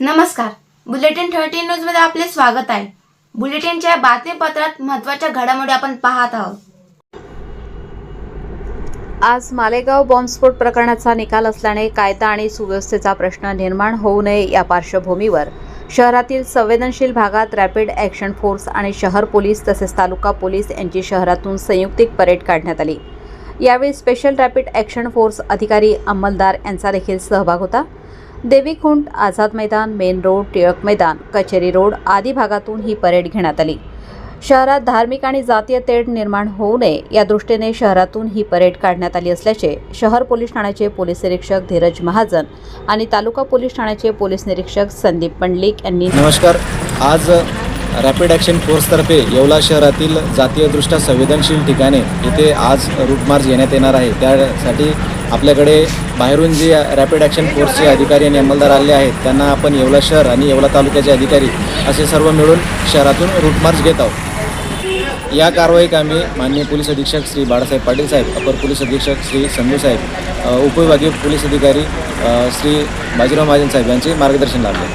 नमस्कार. Bulletin thirty न्यूजमध्ये आपले स्वागत आहे. बुलेटिनच्या बातमीपत्रात महत्त्वाच्या घडामोडी आपण पाहत आहोत. आज मालेगाव बॉम्बस्फोट प्रकरणाचा निकाल असल्याने कायदा आणि सुव्यवस्थेचा प्रश्न निर्माण होऊ नये या पार्श्वभूमीवर. शहरातील संवेदनशील भागात रॅपिड ॲक्शन फोर्स आणि शहर पोलीस तसेच तालुका पोलीस यांची शहरातून संयुक्तिक परेड काढण्यात आली. यावेळी स्पेशल रॅपिड ॲक्शन फोर्स अधिकारी अंमलदार यांचा देखील सहभाग होता. देवीखुंट आझाद मैदान मेन रोड टिळक मैदान कचेरी रोड आदी भागातून ही परेड घेण्यात आली. शहरात धार्मिक आणि जातीय तेढ निर्माण होऊ नये या दृष्टीने शहरातून ही परेड काढण्यात आली असल्याचे शहर पोलीस ठाण्याचे पोलीस निरीक्षक धीरज महाजन आणि तालुका पोलीस ठाण्याचे पोलीस निरीक्षक संदीप मंडलिक यांनी नमस्कार. आज रॅपिड ॲक्शन फोर्सतर्फे येवला शहरातील जातीयदृष्ट्या संवेदनशील ठिकाणे इथे आज रूट मार्च घेण्यात येणार आहे. त्यासाठी आपल्याकडे बाहेरून जे रॅपिड ॲक्शन फोर्सचे अधिकारी आणि अंमलदार आले आहेत त्यांना आपण येवला शहर आणि येवला तालुक्याचे अधिकारी असे सर्व मिळून शहरातून रूट मार्च घेत आहोत. या कारवाई कामी माननीय पोलीस अधीक्षक श्री बाळासाहेब पाटील साहेब अपर पोलीस अधीक्षक श्री संजू साहेब उपविभागीय पोलीस अधिकारी श्री बाजीराव महाजन साहेब यांचे मार्गदर्शन लाभले.